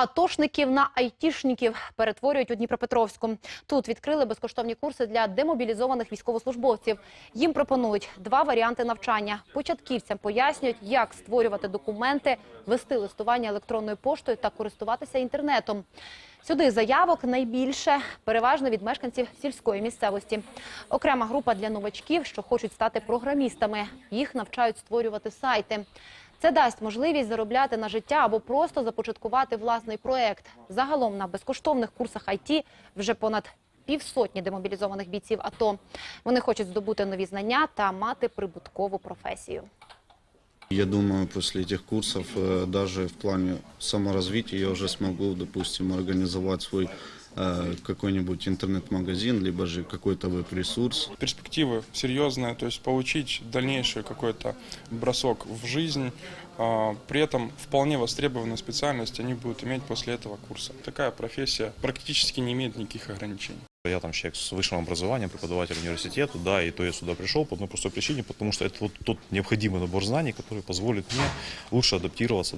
Атошників на айтішників перетворюють у Дніпропетровську. Тут відкрили безкоштовні курси для демобілізованих військовослужбовців. Їм пропонують два варіанти навчання. Початківцям пояснюють, як створювати документи, вести листування електронною поштою та користуватися інтернетом. Сюди заявок найбільше, переважно від мешканців сільської місцевості. Окрема група для новачків, що хочуть стати програмістами. Їх навчають створювати сайти. Це дасть можливість заробляти на життя або просто започаткувати власний проект. Загалом на безкоштовних курсах IT вже понад півсотні демобілізованих бійців АТО. Вони хочуть здобути нові знання та мати прибуткову професію. Я думаю, после этих курсов, э, даже в плане саморазвития, я уже смогу, допустим, организовать свой э, какой-нибудь интернет-магазин, либо же какой-то веб-ресурс. перспективы серьезные, то есть получить дальнейший какой-то бросок в жизнь, а, при этом вполне востребованную специальность они будут иметь после этого курса. Такая профессия практически не имеет никаких ограничений. Я там человек с высшим образованием, преподаватель университета, да, и то я сюда пришел по одной простой причине, потому что это вот тот необходимый набор знаний, который позволит мне лучше адаптироваться